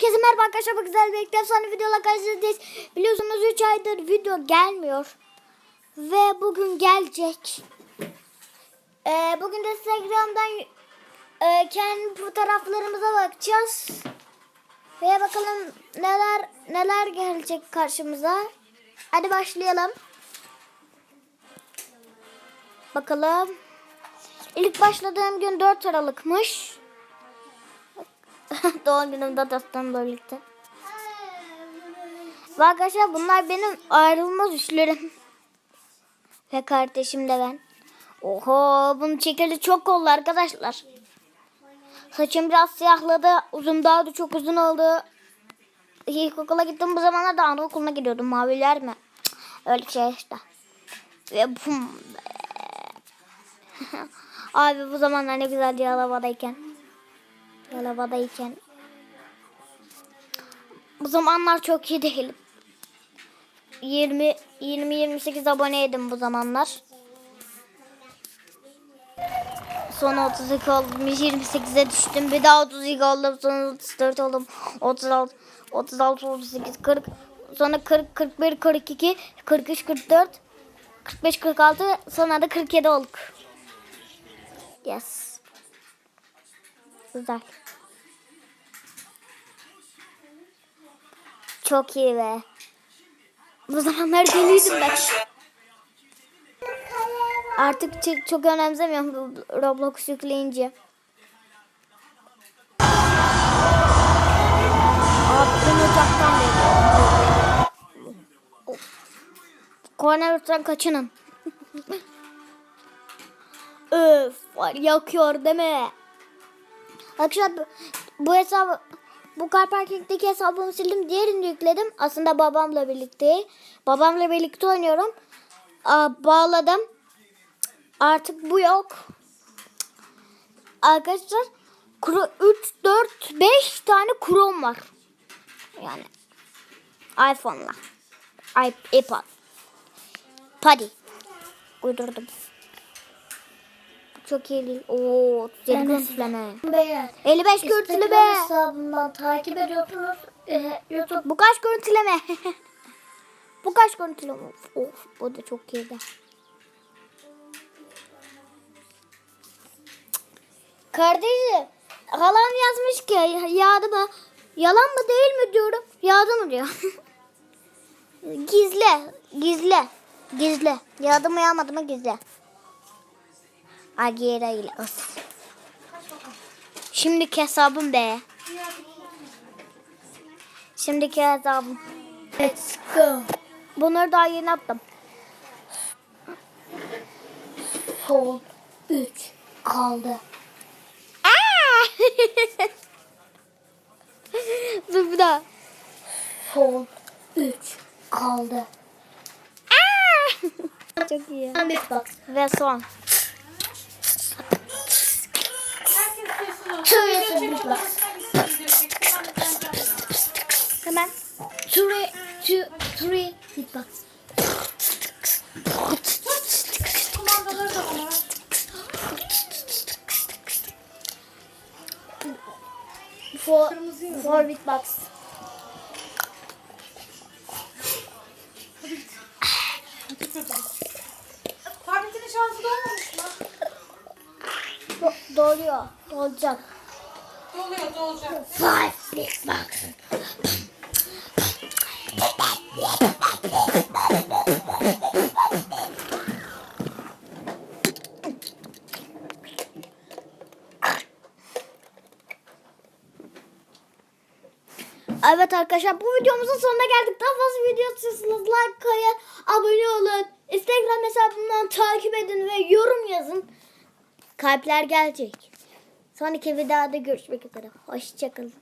Herkese merhaba arkadaşlar. Bu güzel bir efsane videolar karşınızdayız. Biliyorsunuz 3 aydır video gelmiyor. Ve bugün gelecek. Ee, bugün de Instagram'dan e, kendi fotoğraflarımıza bakacağız. Ve bakalım neler neler gelecek karşımıza. Hadi başlayalım. Bakalım. İlk başladığım gün 4 Aralık'mış. Doğum günümde dostlarımla birlikte. Ve arkadaşlar bunlar benim ayrılmaz üçlerim. Ve kardeşim de ben. Oho bunun çekili çok oldu arkadaşlar. Saçım biraz siyahladı. Uzun daha da çok uzun oldu. İlkokula gittim bu zamanlar da anaokuluna gidiyordum. Maviler mi? Öyle şey işte. Ve bum. Abi bu zamanlar ne güzeldi Yalova'dayken. Yalova'dayken. Bu zamanlar çok iyi değilim. 20 20 28 aboneydim bu zamanlar. Sonra 32 oldum. 28'e düştüm. Bir daha 32 oldum. Sonra 34 oldum. 36 36 38 40 sonra 40 41 42 43 44 45 46 sonra da 47 olduk. Yes. Güzel. Çok iyi be. Bu zamanlar deliydim ben. Artık çok, çok önemsemiyorum Roblox yükleyince. Uçaktan bekliyorum. Koronavirüsten kaçının. Öf var yakıyor mi? Arkadaşlar bu, hesabı bu car parkingdeki hesabımı sildim. Diğerini yükledim. Aslında babamla birlikte. Babamla birlikte oynuyorum. Aa, bağladım. Artık bu yok. Arkadaşlar kuru 3 4 5 tane Chrome var. Yani iPhone'la. i- iPod. Padi. Uydurdum. Çok iyi değil. Oo, 37 görüntüleme. Beyler. 55 görüntüleme. Hesabından takip ediyorsunuz. Ee, YouTube Bu kaç görüntüleme? bu kaç görüntüleme? Of, of bu da çok iyiydi. Kardeşim halam yazmış ki yağdı mı? Yalan mı değil mi diyorum. Yağdı mı diyor. gizle. Gizle. Gizle. Yağdı mı yağmadı mı gizle. Agera ile ıs. Şimdiki hesabım be. Şimdiki hesabım. Let's go. Bunları daha yeni attım. Son 3 kaldı. Dur bir daha. Son 3 kaldı. Çok iyi. Ve son. Şurası bir bak. Hemen. Three, hitbox. Kumandaları da var. For, for hitbox. Doluyor. Dolacak. Doluyor, dolacak. Five hitbox. Evet arkadaşlar bu videomuzun sonuna geldik. Daha fazla video istiyorsanız like koyun, abone olun. Instagram hesabımdan takip edin ve yorum yazın. Kalpler gelecek. Sonraki videoda görüşmek üzere. Hoşçakalın.